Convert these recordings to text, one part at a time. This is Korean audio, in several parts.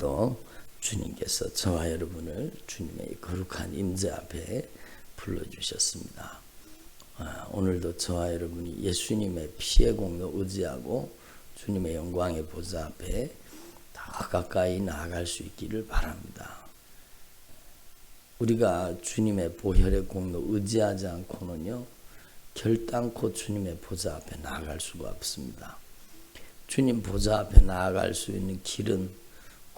오늘도 주님께서 저와 여러분을 주님의 거룩한 임재 앞에 불러주셨습니다. 아, 오늘도 저와 여러분이 예수님의 피의 공로 의지하고 주님의 영광의 보좌 앞에 더 가까이 나아갈 수 있기를 바랍니다. 우리가 주님의 보혈의 공로 의지하지 않고는요, 결단코 주님의 보좌 앞에 나아갈 수가 없습니다. 주님 보좌 앞에 나아갈 수 있는 길은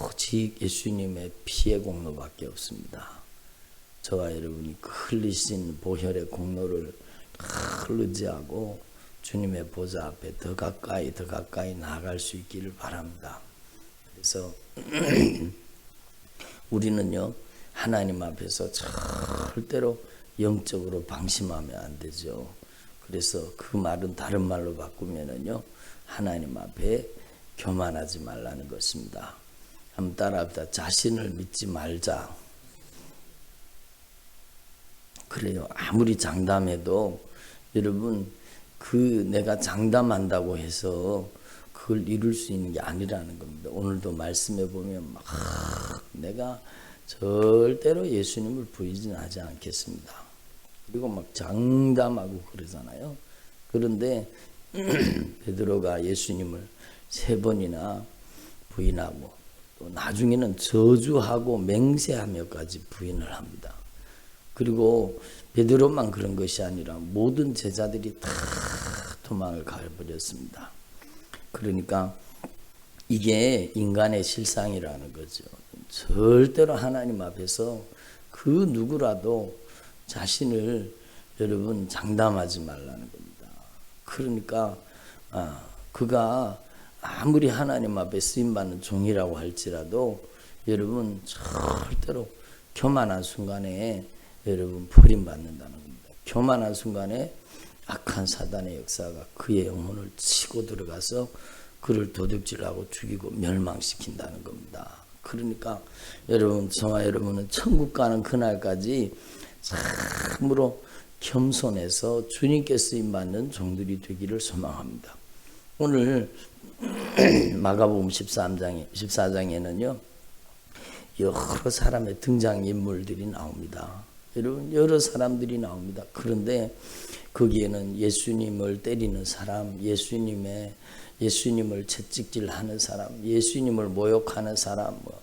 오직 예수님의 피의 공로밖에 없습니다. 저와 여러분이 그 흘리신 보혈의 공로를 흘리지하고 주님의 보좌 앞에 더 가까이 더 가까이 나아갈 수 있기를 바랍니다. 그래서 우리는요 하나님 앞에서 절대로 영적으로 방심하면 안 되죠. 그래서 그 말은 다른 말로 바꾸면은요 하나님 앞에 교만하지 말라는 것입니다. 한번 따라합시다. 자신을 믿지 말자. 그래요. 아무리 장담해도 여러분 그 내가 장담한다고 해서 그걸 이룰 수 있는 게 아니라는 겁니다. 오늘도 말씀해 보면 막 내가 절대로 예수님을 부인하지 않겠습니다. 그리고 막 장담하고 그러잖아요. 그런데 베드로가 예수님을 세 번이나 부인하고 또 나중에는 저주하고 맹세하며까지 부인을 합니다. 그리고 베드로만 그런 것이 아니라 모든 제자들이 다 도망을 가버렸습니다. 그러니까 이게 인간의 실상이라는 거죠. 절대로 하나님 앞에서 그 누구라도 자신을 여러분 장담하지 말라는 겁니다. 그러니까 아, 그가 아무리 하나님 앞에 쓰임 받는 종이라고 할지라도 여러분 절대로 교만한 순간에 여러분 버림받는다는 겁니다. 교만한 순간에 악한 사단의 역사가 그의 영혼을 치고 들어가서 그를 도둑질하고 죽이고 멸망시킨다는 겁니다. 그러니까 여러분 저와 여러분은 천국 가는 그날까지 참으로 겸손해서 주님께 쓰임 받는 종들이 되기를 소망합니다. 오늘 마가복음 13장에 14장에는요. 여러 사람의 등장 인물들이 나옵니다. 여러분 여러 사람들이 나옵니다. 그런데 거기에는 예수님을 때리는 사람, 예수님의 예수님을 채찍질하는 사람, 예수님을 모욕하는 사람, 뭐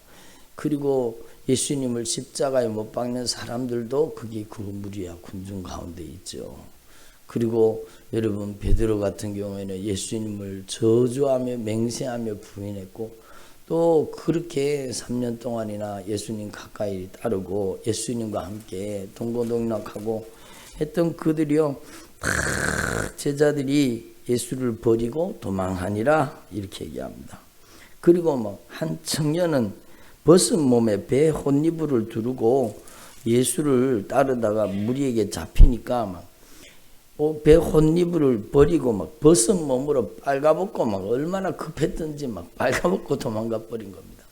그리고 예수님을 십자가에 못 박는 사람들도 거기 그 무리와 군중 가운데 있죠. 그리고 여러분 베드로 같은 경우에는 예수님을 저주하며 맹세하며 부인했고 또 그렇게 3년 동안이나 예수님 가까이 따르고 예수님과 함께 동고동락하고 했던 그들이요 제자들이 예수를 버리고 도망하니라 이렇게 얘기합니다. 그리고 뭐 한 청년은 벗은 몸에 배 혼이불을 두르고 예수를 따르다가 무리에게 잡히니까 막 배 혼이불을 버리고 막 벗은 몸으로 빨가벗고 막 얼마나 급했던지 막 빨가벗고 도망가 버린 겁니다.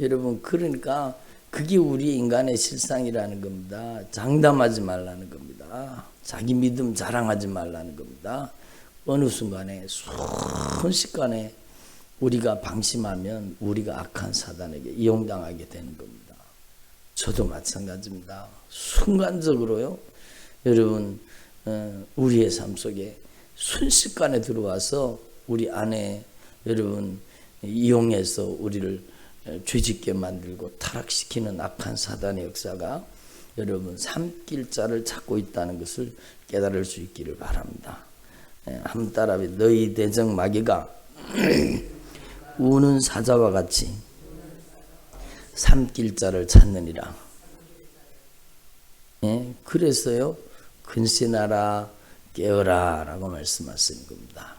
여러분 그러니까 그게 우리 인간의 실상이라는 겁니다. 장담하지 말라는 겁니다. 자기 믿음 자랑하지 말라는 겁니다. 어느 순간에 순식간에 우리가 방심하면 우리가 악한 사단에게 이용당하게 되는 겁니다. 저도 마찬가지입니다. 순간적으로요. 여러분 어, 우리의 삶 속에 순식간에 들어와서 우리 안에 여러분 이용해서 우리를 죄짓게 만들고 타락시키는 악한 사단의 역사가 여러분 삼길자를 찾고 있다는 것을 깨달을 수 있기를 바랍니다. 한 따라비 너희 대적 마귀가 우는 사자와 같이 삼길자를 찾느니라. 예, 그래서요 근신하라 깨어라 라고 말씀하신 겁니다.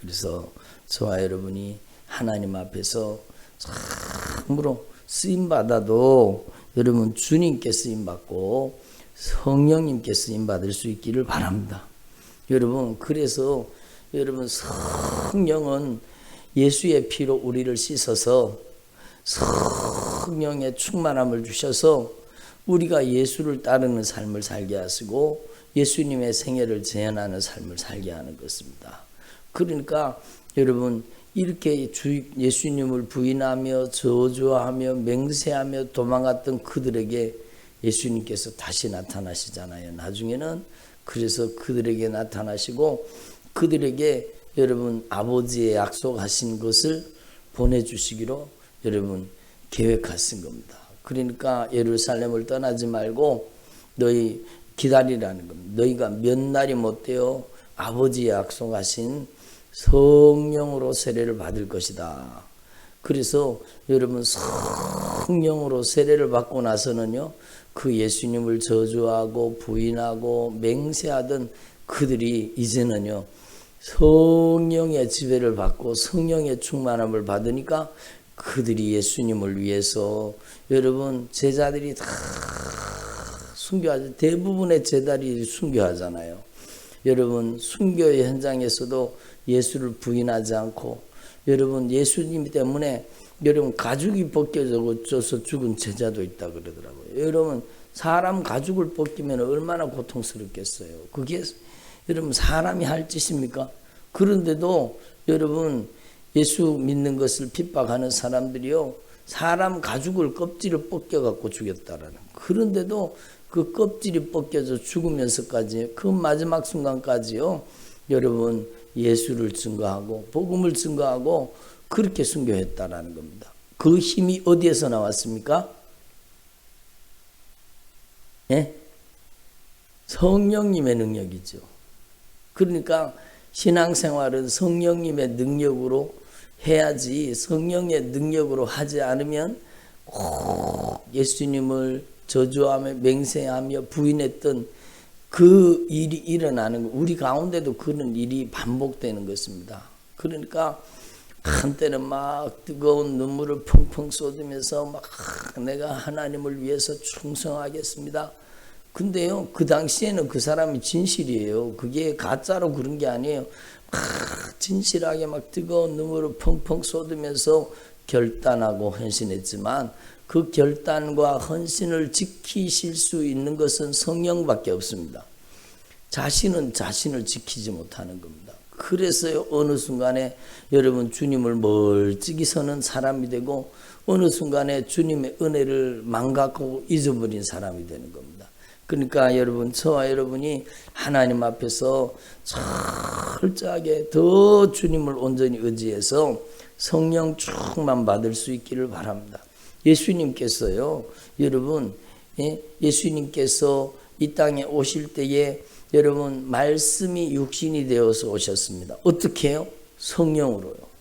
그래서 저와 여러분이 하나님 앞에서 참으로 쓰임 받아도 여러분 주님께 쓰임 받고 성령님께 쓰임 받을 수 있기를 바랍니다. 여러분 그래서 여러분 성령은 예수의 피로 우리를 씻어서 성령의 충만함을 주셔서 우리가 예수를 따르는 삶을 살게 하시고 예수님의 생애를 재현하는 삶을 살게 하는 것입니다. 그러니까 여러분 이렇게 주 예수님을 부인하며 저주하며 맹세하며 도망갔던 그들에게 예수님께서 다시 나타나시잖아요. 나중에는 그래서 그들에게 나타나시고 그들에게 여러분 아버지의 약속하신 것을 보내주시기로 여러분 계획하신 겁니다. 그러니까 예루살렘을 떠나지 말고 너희 기다리라는 겁니다. 너희가 몇 날이 못 되어 아버지의 약속하신 성령으로 세례를 받을 것이다. 그래서 여러분 성령으로 세례를 받고 나서는요 그 예수님을 저주하고 부인하고 맹세하던 그들이 이제는요 성령의 지배를 받고 성령의 충만함을 받으니까 그들이 예수님을 위해서 여러분 제자들이 다 순교하죠. 대부분의 제자들이 순교하잖아요. 여러분 순교의 현장에서도 예수를 부인하지 않고 여러분 예수님 때문에 여러분 가죽이 벗겨져서 죽은 제자도 있다 그러더라고요. 여러분 사람 가죽을 벗기면 얼마나 고통스럽겠어요. 그게 여러분 사람이 할 짓입니까? 그런데도 여러분 예수 믿는 것을 핍박하는 사람들이요 사람 가죽을 껍질을 벗겨 갖고 죽였다라는 그런데도 그 껍질이 벗겨져 죽으면서까지 그 마지막 순간까지요 여러분 예수를 증거하고 복음을 증거하고 그렇게 순교했다라는 겁니다. 그 힘이 어디에서 나왔습니까? 예? 성령님의 능력이죠. 그러니까 신앙생활은 성령님의 능력으로 해야지 성령의 능력으로 하지 않으면 꼭 예수님을 저주하며 맹세하며 부인했던 그 일이 일어나는 거 우리 가운데도 그런 일이 반복되는 것입니다. 그러니까 한때는 막 뜨거운 눈물을 펑펑 쏟으면서 막 내가 하나님을 위해서 충성하겠습니다. 근데요, 그 당시에는 그 사람이 진실이에요. 그게 가짜로 그런 게 아니에요. 막 진실하게 막 뜨거운 눈물을 펑펑 쏟으면서 결단하고 헌신했지만 그 결단과 헌신을 지키실 수 있는 것은 성령밖에 없습니다. 자신은 자신을 지키지 못하는 겁니다. 그래서 어느 순간에 여러분 주님을 멀찍이 서는 사람이 되고 어느 순간에 주님의 은혜를 망각하고 잊어버린 사람이 되는 겁니다. 그러니까 여러분 저와 여러분이 하나님 앞에서 철저하게 더 주님을 온전히 의지해서 성령 충만 받을 수 있기를 바랍니다. 예수님께서요, 여러분, 예? 예수님께서 이 땅에 오실 때에 여러분 말씀이 육신이 되어서 오셨습니다. 어떻게요? 성령으로요.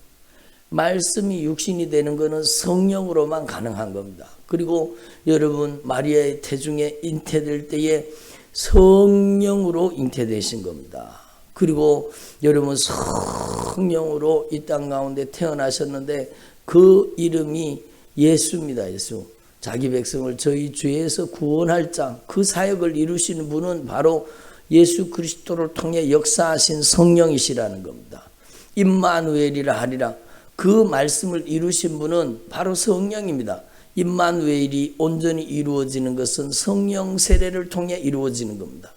말씀이 육신이 되는 것은 성령으로만 가능한 겁니다. 그리고 여러분 마리아의 태중에 잉태될 때에 성령으로 잉태되신 겁니다. 그리고 여러분 성령으로 이 땅 가운데 태어나셨는데 그 이름이 예수입니다. 예수. 자기 백성을 저희 죄에서 구원할 자, 그 사역을 이루시는 분은 바로 예수 그리스도를 통해 역사하신 성령이시라는 겁니다. 임마누엘이라 하리라. 그 말씀을 이루신 분은 바로 성령입니다. 임마누엘이 온전히 이루어지는 것은 성령 세례를 통해 이루어지는 겁니다.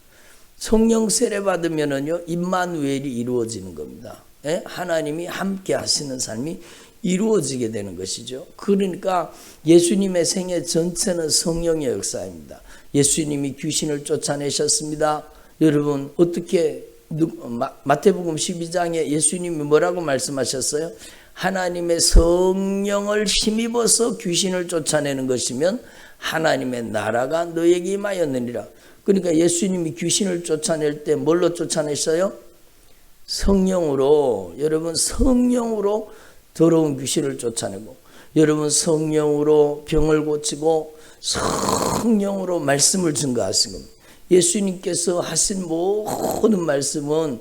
성령 세례 받으면은요 임마누엘이 이루어지는 겁니다. 예? 하나님이 함께 하시는 삶이 이루어지게 되는 것이죠. 그러니까 예수님의 생애 전체는 성령의 역사입니다. 예수님이 귀신을 쫓아내셨습니다. 여러분 어떻게 마태복음 12장에 예수님이 뭐라고 말씀하셨어요? 하나님의 성령을 힘입어서 귀신을 쫓아내는 것이면 하나님의 나라가 너에게 임하였느니라. 그러니까 예수님이 귀신을 쫓아낼 때 뭘로 쫓아냈어요? 성령으로 여러분 성령으로 더러운 귀신을 쫓아내고 여러분 성령으로 병을 고치고 성령으로 말씀을 증거하신 겁니다. 예수님께서 하신 모든 말씀은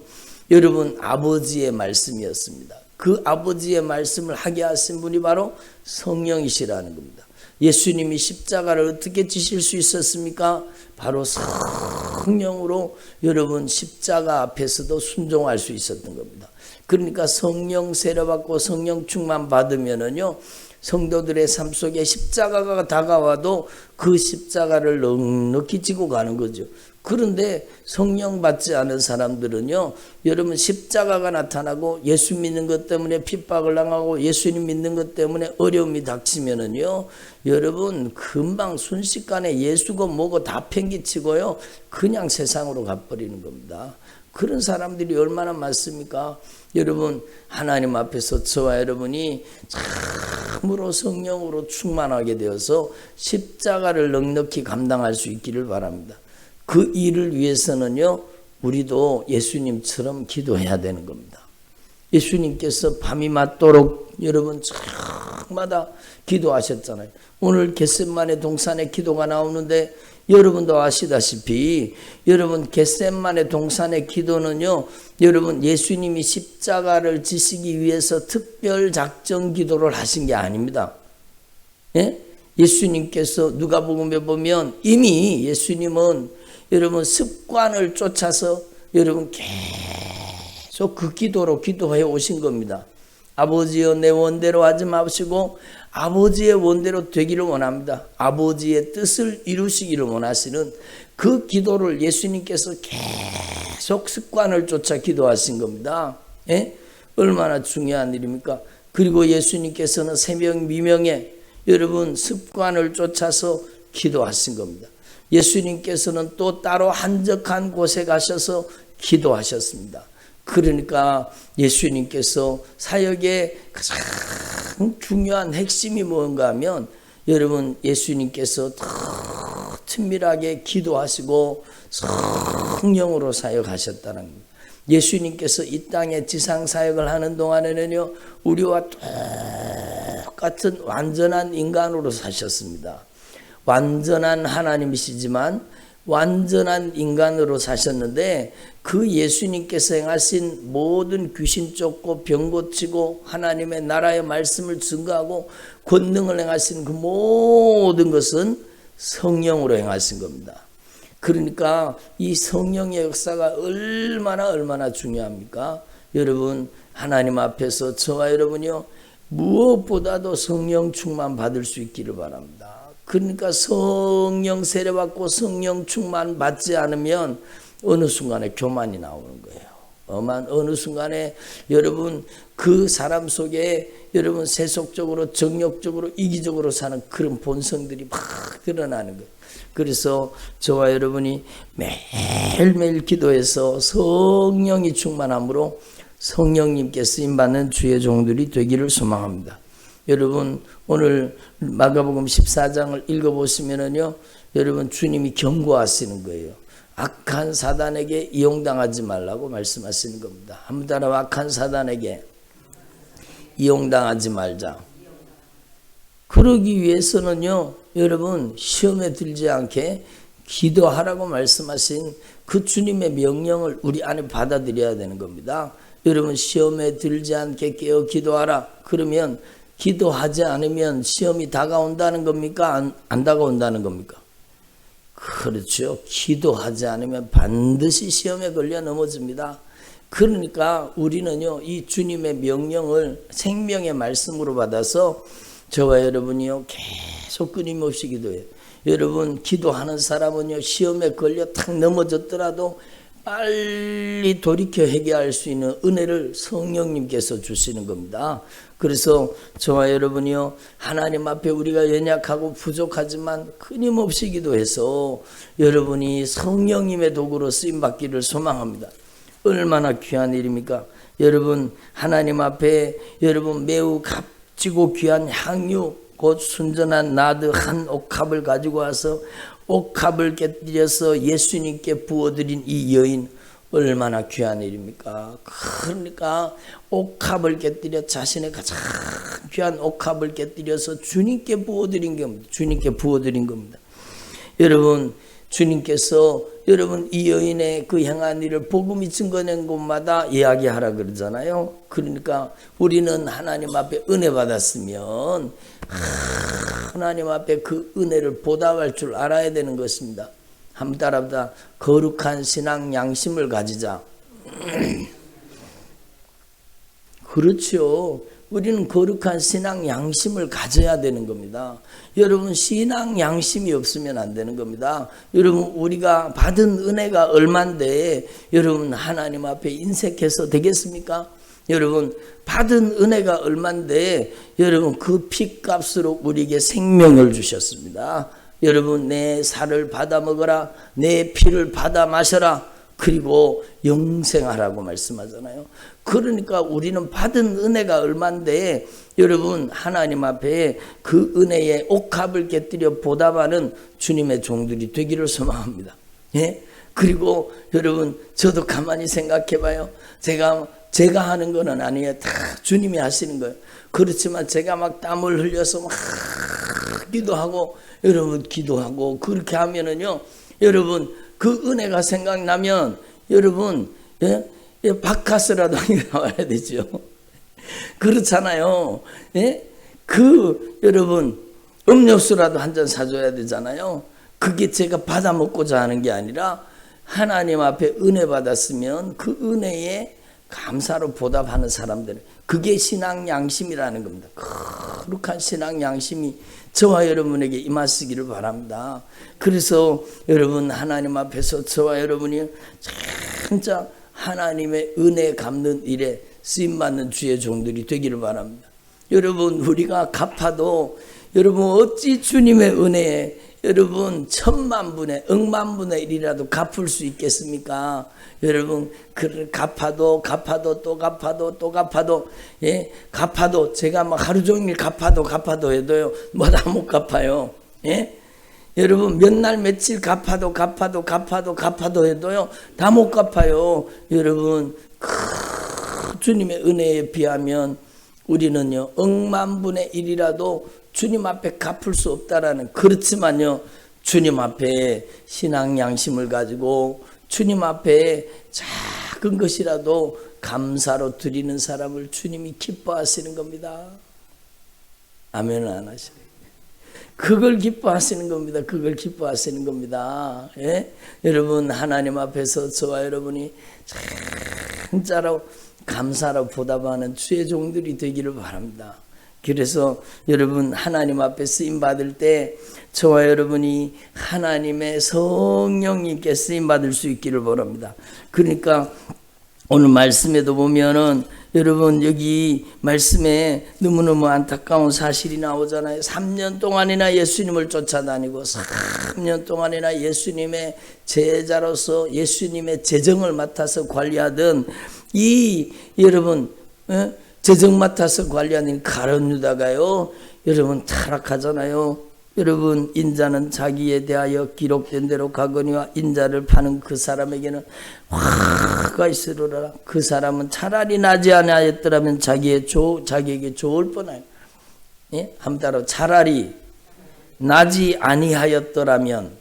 여러분 아버지의 말씀이었습니다. 그 아버지의 말씀을 하게 하신 분이 바로 성령이시라는 겁니다. 예수님이 십자가를 어떻게 지실 수 있었습니까? 바로 성령으로 여러분 십자가 앞에서도 순종할 수 있었던 겁니다. 그러니까 성령 세례받고 성령 충만 받으면은요, 성도들의 삶 속에 십자가가 다가와도 그 십자가를 넉넉히 지고 가는 거죠. 그런데 성령 받지 않은 사람들은요, 여러분 십자가가 나타나고 예수 믿는 것 때문에 핍박을 당하고 예수님 믿는 것 때문에 어려움이 닥치면은요, 여러분 금방 순식간에 예수고 뭐고 다 팽기치고요, 그냥 세상으로 가버리는 겁니다. 그런 사람들이 얼마나 많습니까? 여러분 하나님 앞에서 저와 여러분이 참으로 성령으로 충만하게 되어서 십자가를 넉넉히 감당할 수 있기를 바랍니다. 그 일을 위해서는요, 우리도 예수님처럼 기도해야 되는 겁니다. 예수님께서 밤이 맞도록 여러분 저마다 기도하셨잖아요. 오늘 겟셋만의 동산에 기도가 나오는데 여러분도 아시다시피 여러분 겟셋만의 동산의 기도는요. 여러분 예수님이 십자가를 지시기 위해서 특별 작정 기도를 하신 게 아닙니다. 예? 예수님께서 누가복음에 보면 이미 예수님은 여러분 습관을 쫓아서 여러분 계속 그 기도로 기도해 오신 겁니다. 아버지여 내 원대로 하지 마시고 아버지의 원대로 되기를 원합니다. 아버지의 뜻을 이루시기를 원하시는 그 기도를 예수님께서 계속 습관을 쫓아 기도하신 겁니다. 예? 얼마나 중요한 일입니까? 그리고 예수님께서는 새벽 미명에 여러분 습관을 쫓아서 기도하신 겁니다. 예수님께서는 또 따로 한적한 곳에 가셔서 기도하셨습니다. 그러니까 예수님께서 사역의 가장 중요한 핵심이 뭔가 하면 여러분 예수님께서 더 친밀하게 기도하시고 성령으로 사역하셨다는 겁니다. 예수님께서 이 땅에 지상 사역을 하는 동안에는요 우리와 똑같은 완전한 인간으로 사셨습니다. 완전한 하나님이시지만 완전한 인간으로 사셨는데 그 예수님께서 행하신 모든 귀신 쫓고 병 고치고 하나님의 나라의 말씀을 증거하고 권능을 행하신 그 모든 것은 성령으로 행하신 겁니다. 그러니까 이 성령의 역사가 얼마나 얼마나 중요합니까? 여러분 하나님 앞에서 저와 여러분이요 무엇보다도 성령 충만 받을 수 있기를 바랍니다. 그러니까 성령 세례받고 성령 충만 받지 않으면 어느 순간에 교만이 나오는 거예요. 어만 어느 순간에 여러분 그 사람 속에 여러분 세속적으로 정욕적으로 이기적으로 사는 그런 본성들이 막 드러나는 거예요. 그래서 저와 여러분이 매일매일 기도해서 성령이 충만함으로 성령님께 쓰임 받는 주의 종들이 되기를 소망합니다. 여러분 오늘 마가복음 14장을 읽어보시면은요 여러분 주님이 경고하시는 거예요. 악한 사단에게 이용당하지 말라고 말씀하시는 겁니다. 한번 따라 악한 사단에게 이용당하지 말자. 그러기 위해서는요, 여러분, 시험에 들지 않게 기도하라고 말씀하신 그 주님의 명령을 우리 안에 받아들여야 되는 겁니다. 여러분, 시험에 들지 않게 깨어 기도하라. 그러면 기도하지 않으면 시험이 다가온다는 겁니까? 안, 안 다가온다는 겁니까? 그렇죠. 기도하지 않으면 반드시 시험에 걸려 넘어집니다. 그러니까 우리는요, 이 주님의 명령을 생명의 말씀으로 받아서 저와 여러분이요, 계속 끊임없이 기도해요. 여러분, 기도하는 사람은요, 시험에 걸려 탁 넘어졌더라도 빨리 돌이켜 회개할 수 있는 은혜를 성령님께서 주시는 겁니다. 그래서 저와 여러분이요 하나님 앞에 우리가 연약하고 부족하지만 끊임없이 기도해서 여러분이 성령님의 도구로 쓰임 받기를 소망합니다. 얼마나 귀한 일입니까? 여러분 하나님 앞에 여러분 매우 값지고 귀한 향유 곧 순전한 나드 한 옥합을 가지고 와서 옥합을 깨뜨려서 예수님께 부어드린 이 여인 얼마나 귀한 일입니까? 그러니까 옥합을 깨뜨려 자신의 가장 귀한 옥합을 깨뜨려서 주님께 부어드린 겁니다. 주님께 부어드린 겁니다. 여러분 주님께서 여러분 이 여인의 그 행한 일을 복음이 증거낸 곳마다 이야기하라 그러잖아요. 그러니까 우리는 하나님 앞에 은혜 받았으면 하나님 앞에 그 은혜를 보답할 줄 알아야 되는 것입니다. 따라합니다. 거룩한 신앙 양심을 가지자. 그렇죠. 우리는 거룩한 신앙 양심을 가져야 되는 겁니다. 여러분 신앙 양심이 없으면 안 되는 겁니다. 여러분 우리가 받은 은혜가 얼만데 여러분 하나님 앞에 인색해서 되겠습니까? 여러분 받은 은혜가 얼만데 여러분 그 피값으로 우리에게 생명을 주셨습니다. 여러분 내 살을 받아 먹어라 내 피를 받아 마셔라 그리고 영생하라고 말씀하잖아요. 그러니까 우리는 받은 은혜가 얼만데 여러분 하나님 앞에 그 은혜의 옥합을 깨뜨려 보답하는 주님의 종들이 되기를 소망합니다. 예? 그리고 여러분 저도 가만히 생각해 봐요. 제가 제가 하는 거는 아니에요. 다 주님이 하시는 거예요. 그렇지만 제가 막 땀을 흘려서 막 기도하고 여러분 기도하고 그렇게 하면은요. 여러분 그 은혜가 생각나면 여러분 예? 예, 바카스라도 나와야 되죠. 그렇잖아요. 예? 그 여러분 음료수라도 한 잔 사줘야 되잖아요. 그게 제가 받아 먹고자 하는 게 아니라 하나님 앞에 은혜 받았으면 그 은혜에 감사로 보답하는 사람들 그게 신앙 양심이라는 겁니다. 거룩한 신앙 양심이 저와 여러분에게 임하시기를 바랍니다. 그래서 여러분 하나님 앞에서 저와 여러분이 진짜 하나님의 은혜 갚는 일에 쓰임 받는 주의 종들이 되기를 바랍니다. 여러분 우리가 갚아도 여러분 어찌 주님의 은혜에 여러분 천만 분의 억만 분의 일이라도 갚을 수 있겠습니까? 여러분 그 갚아도 갚아도 또 갚아도 또 갚아도 예? 갚아도 제가 막 하루 종일 갚아도 갚아도 해도요 뭐다 못 갚아요. 예? 여러분 몇 날 며칠 갚아도 갚아도 갚아도 갚아도 해도요 다 못 갚아요. 여러분 그 주님의 은혜에 비하면 우리는요 억만 분의 일이라도 주님 앞에 갚을 수 없다라는 그렇지만요 주님 앞에 신앙 양심을 가지고 주님 앞에 작은 것이라도 감사로 드리는 사람을 주님이 기뻐하시는 겁니다. 아멘은 안 하시네. 그걸 기뻐하시는 겁니다. 그걸 기뻐하시는 겁니다. 예? 여러분 하나님 앞에서 저와 여러분이 진짜로 감사로 보답하는 주의 종들이 되기를 바랍니다. 그래서 여러분 하나님 앞에 쓰임 받을 때 저와 여러분이 하나님의 성령님께 쓰임 받을 수 있기를 바랍니다. 그러니까 오늘 말씀에도 보면은 여러분 여기 말씀에 너무너무 안타까운 사실이 나오잖아요. 3년 동안이나 예수님을 쫓아다니고 3년 동안이나 예수님의 제자로서 예수님의 재정을 맡아서 관리하던 이 여러분 어? 재정 맡아서 관리하는 가론 유다가요. 여러분 타락하잖아요. 여러분 인자는 자기에 대하여 기록된 대로 가거니와 인자를 파는 그 사람에게는 화가 있으리라. 그 사람은 차라리 나지 아니하였더라면 자기의 조, 자기에게 좋을 뻔해요. 예? 한 따로 차라리 나지 아니하였더라면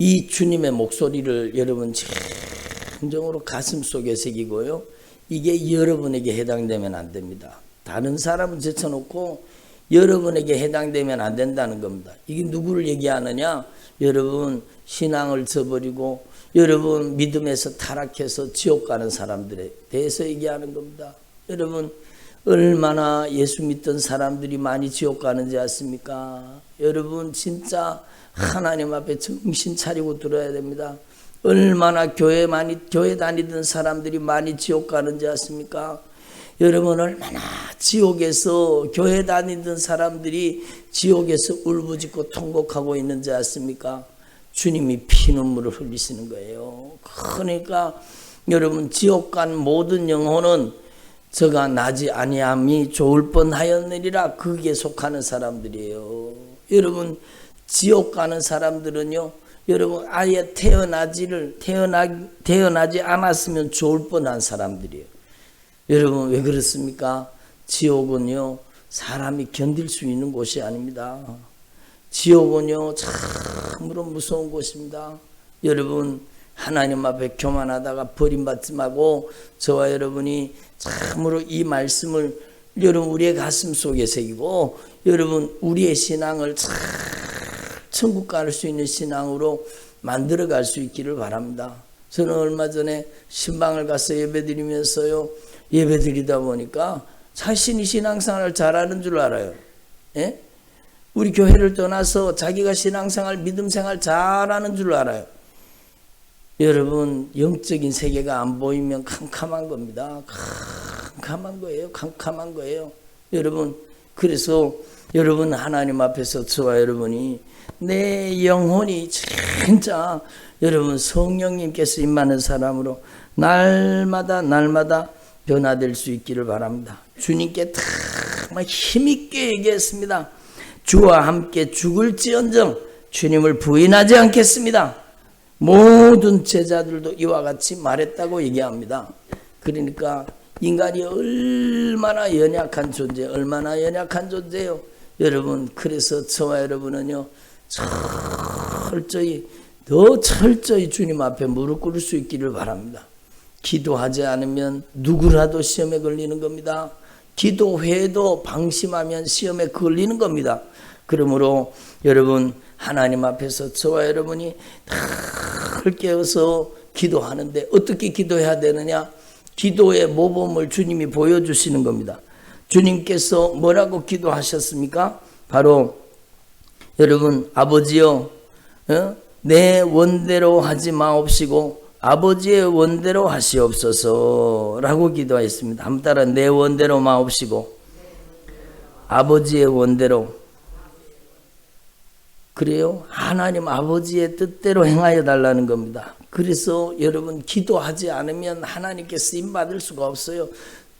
이 주님의 목소리를 여러분 진정으로 가슴 속에 새기고요. 이게 여러분에게 해당되면 안 됩니다. 다른 사람은 제쳐놓고 여러분에게 해당되면 안 된다는 겁니다. 이게 누구를 얘기하느냐? 여러분 신앙을 저버리고 여러분 믿음에서 타락해서 지옥 가는 사람들에 대해서 얘기하는 겁니다. 여러분 얼마나 예수 믿던 사람들이 많이 지옥 가는지 아십니까? 여러분 진짜 하나님 앞에 정신 차리고 들어야 됩니다. 얼마나 교회 많이 교회 다니던 사람들이 많이 지옥 가는지 아십니까? 여러분 얼마나 지옥에서 교회 다니던 사람들이 지옥에서 울부짖고 통곡하고 있는지 아십니까? 주님이 피눈물을 흘리시는 거예요. 그러니까 여러분 지옥 간 모든 영혼은 저가 나지 아니함이 좋을 뻔하였느니라 그게 속하는 사람들이에요. 여러분 지옥 가는 사람들은요. 여러분 아예 태어나지를 태어나 태어나지 않았으면 좋을 뻔한 사람들이에요. 여러분 왜 그렇습니까? 지옥은요 사람이 견딜 수 있는 곳이 아닙니다. 지옥은요 참으로 무서운 곳입니다. 여러분 하나님 앞에 교만하다가 버림받지 말고 저와 여러분이 참으로 이 말씀을 여러분 우리의 가슴 속에 새기고 여러분 우리의 신앙을 참 천국 갈 수 있는 신앙으로 만들어 갈 수 있기를 바랍니다. 저는 얼마 전에 신방을 가서 예배 드리면서요. 예배 드리다 보니까 자신이 신앙생활을 잘하는 줄 알아요. 예? 우리 교회를 떠나서 자기가 신앙생활, 믿음생활 잘하는 줄 알아요. 여러분, 영적인 세계가 안 보이면 캄캄한 겁니다. 캄캄한 거예요. 캄캄한 거예요. 여러분, 그래서 여러분 하나님 앞에서 저와 여러분이 내 영혼이 진짜 여러분 성령님께서 임하는 사람으로 날마다 날마다 변화될 수 있기를 바랍니다. 주님께 정말 힘있게 얘기했습니다. 주와 함께 죽을지언정 주님을 부인하지 않겠습니다. 모든 제자들도 이와 같이 말했다고 얘기합니다. 그러니까 인간이 얼마나 연약한 존재, 얼마나 연약한 존재요. 여러분, 그래서 저와 여러분은요, 철저히, 더 철저히 주님 앞에 무릎 꿇을 수 있기를 바랍니다. 기도하지 않으면 누구라도 시험에 걸리는 겁니다. 기도 회도 방심하면 시험에 걸리는 겁니다. 그러므로 여러분, 하나님 앞에서 저와 여러분이 다 깨어서 기도하는데 어떻게 기도해야 되느냐? 기도의 모범을 주님이 보여주시는 겁니다. 주님께서 뭐라고 기도하셨습니까? 바로 여러분 아버지요 어? 내 원대로 하지 마옵시고 아버지의 원대로 하시옵소서라고 기도했습니다. 한 따라 내 원대로 마옵시고 아버지의 원대로 그래요? 하나님 아버지의 뜻대로 행하여 달라는 겁니다. 그래서 여러분 기도하지 않으면 하나님께 쓰임 받을 수가 없어요.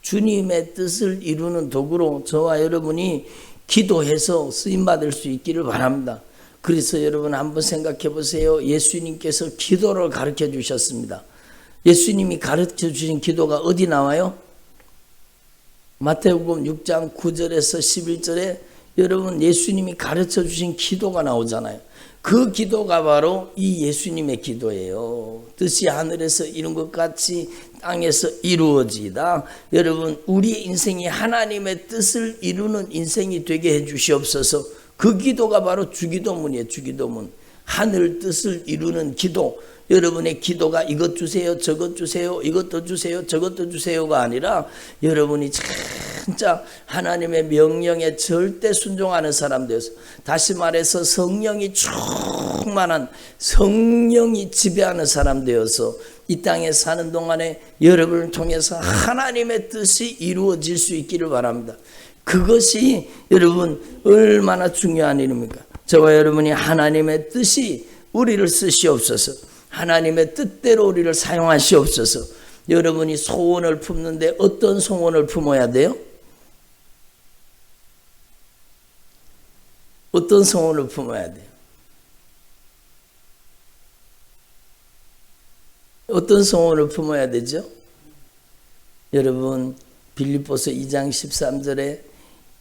주님의 뜻을 이루는 도구로 저와 여러분이 기도해서 쓰임 받을 수 있기를 바랍니다. 그래서 여러분 한번 생각해 보세요. 예수님께서 기도를 가르쳐 주셨습니다. 예수님이 가르쳐 주신 기도가 어디 나와요? 마태복음 6장 9절에서 11절에 여러분 예수님이 가르쳐 주신 기도가 나오잖아요. 그 기도가 바로 이 예수님의 기도예요. 뜻이 하늘에서 이룬 것 같이 땅에서 이루어지다. 여러분, 우리 인생이 하나님의 뜻을 이루는 인생이 되게 해 주시옵소서. 그 기도가 바로 주기도문이에요. 주기도문. 하늘 뜻을 이루는 기도. 여러분의 기도가 이것 주세요, 저것 주세요, 이것도 주세요, 저것도 주세요가 아니라 여러분이 진짜 하나님의 명령에 절대 순종하는 사람 되어서 다시 말해서 성령이 충만한 성령이 지배하는 사람 되어서 이 땅에 사는 동안에 여러분을 통해서 하나님의 뜻이 이루어질 수 있기를 바랍니다. 그것이 여러분 얼마나 중요한 일입니까? 저와 여러분이 하나님의 뜻이 우리를 쓰시옵소서. 하나님의 뜻대로 우리를 사용하시옵소서. 여러분이 소원을 품는데 어떤 소원을 품어야 돼요? 어떤 소원을 품어야 돼요? 어떤 소원을 품어야 되죠? 여러분 빌립보서 2장 13절에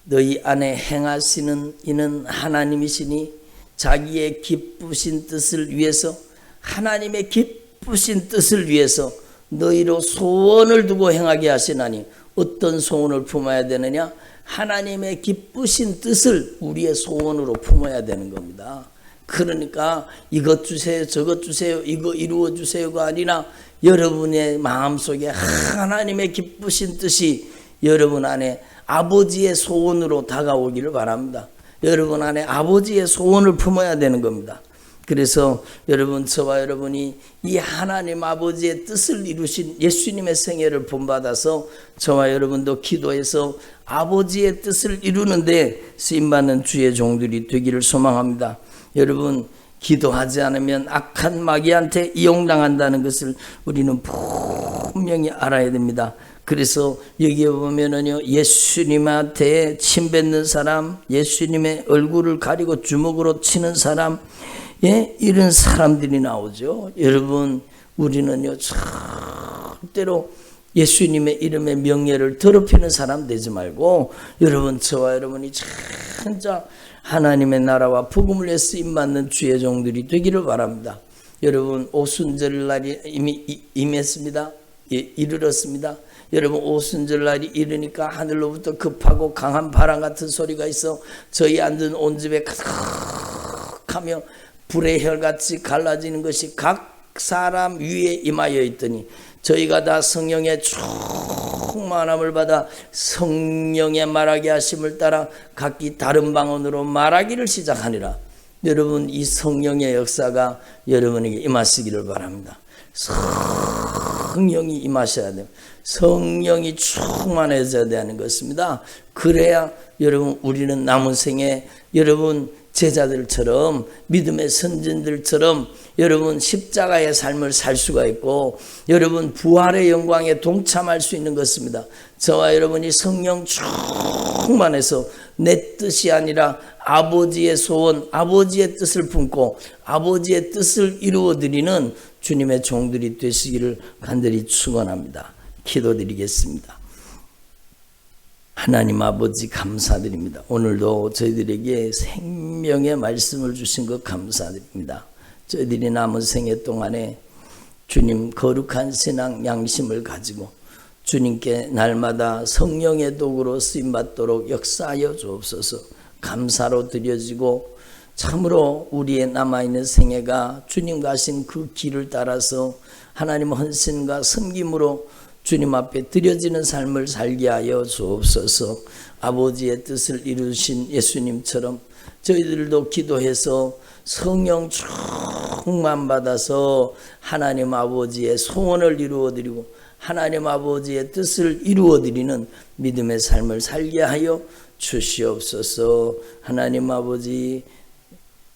너희 안에 행하시는 이는 하나님이시니 자기의 기쁘신 뜻을 위해서 하나님의 기쁘신 뜻을 위해서 너희로 소원을 두고 행하게 하시나니 어떤 소원을 품어야 되느냐? 하나님의 기쁘신 뜻을 우리의 소원으로 품어야 되는 겁니다. 그러니까 이것 주세요, 저것 주세요, 이거 이루어 주세요가 아니라 여러분의 마음속에 하나님의 기쁘신 뜻이 여러분 안에 아버지의 소원으로 다가오기를 바랍니다. 여러분 안에 아버지의 소원을 품어야 되는 겁니다. 그래서 여러분 저와 여러분이 이 하나님 아버지의 뜻을 이루신 예수님의 생애를 본받아서 저와 여러분도 기도해서 아버지의 뜻을 이루는데 쓰임받는 주의 종들이 되기를 소망합니다. 여러분 기도하지 않으면 악한 마귀한테 이용당한다는 것을 우리는 분명히 알아야 됩니다. 그래서 여기에 보면은요, 예수님한테 침 뱉는 사람, 예수님의 얼굴을 가리고 주먹으로 치는 사람, 예, 이런 사람들이 나오죠. 여러분, 우리는요, 절대로 예수님의 이름의 명예를 더럽히는 사람 되지 말고, 여러분, 저와 여러분이 진짜 하나님의 나라와 복음을 위해 쓰임 받는 주의 종들이 되기를 바랍니다. 여러분, 오순절 날이 이미 임했습니다. 예, 이르렀습니다. 여러분 오순절 날이 이르니까 하늘로부터 급하고 강한 바람 같은 소리가 있어 저희 앉은 온 집에 가득하며 불의 혈같이 갈라지는 것이 각 사람 위에 임하여 있더니 저희가 다 성령에 충만함을 받아 성령의 말하게 하심을 따라 각기 다른 방언으로 말하기를 시작하니라. 여러분 이 성령의 역사가 여러분에게 임하시기를 바랍니다. 성령이 임하셔야 돼요. 성령이 충만해져야 되는 것입니다. 그래야 여러분 우리는 남은 생에 여러분 제자들처럼 믿음의 선진들처럼 여러분 십자가의 삶을 살 수가 있고 여러분 부활의 영광에 동참할 수 있는 것입니다. 저와 여러분이 성령 충만해서 내 뜻이 아니라 아버지의 소원, 아버지의 뜻을 품고 아버지의 뜻을 이루어 드리는 주님의 종들이 되시기를 간절히 축원합니다. 기도드리겠습니다. 하나님 아버지 감사드립니다. 오늘도 저희들에게 생명의 말씀을 주신 것 감사드립니다. 저희들이 남은 생애 동안에 주님 거룩한 신앙 양심을 가지고 주님께 날마다 성령의 도구로 쓰임 받도록 역사하여 주옵소서. 감사로 드려지고 참으로 우리의 남아있는 생애가 주님 가신 그 길을 따라서 하나님 헌신과 섬김으로 주님 앞에 드려지는 삶을 살게 하여 주옵소서. 아버지의 뜻을 이루신 예수님처럼 저희들도 기도해서 성령 충만 받아서 하나님 아버지의 소원을 이루어 드리고 하나님 아버지의 뜻을 이루어 드리는 믿음의 삶을 살게 하여 주시옵소서. 하나님 아버지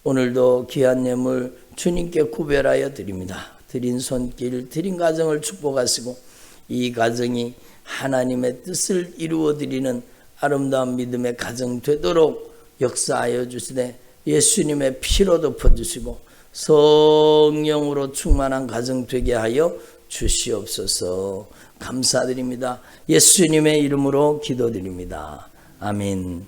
오늘도 귀한 예물 주님께 구별하여 드립니다. 드린 손길, 드린 가정을 축복하시고 이 가정이 하나님의 뜻을 이루어 드리는 아름다운 믿음의 가정 되도록 역사하여 주시되 예수님의 피로 덮어 주시고 성령으로 충만한 가정 되게 하여 주시옵소서. 감사드립니다. 예수님의 이름으로 기도드립니다. 아멘.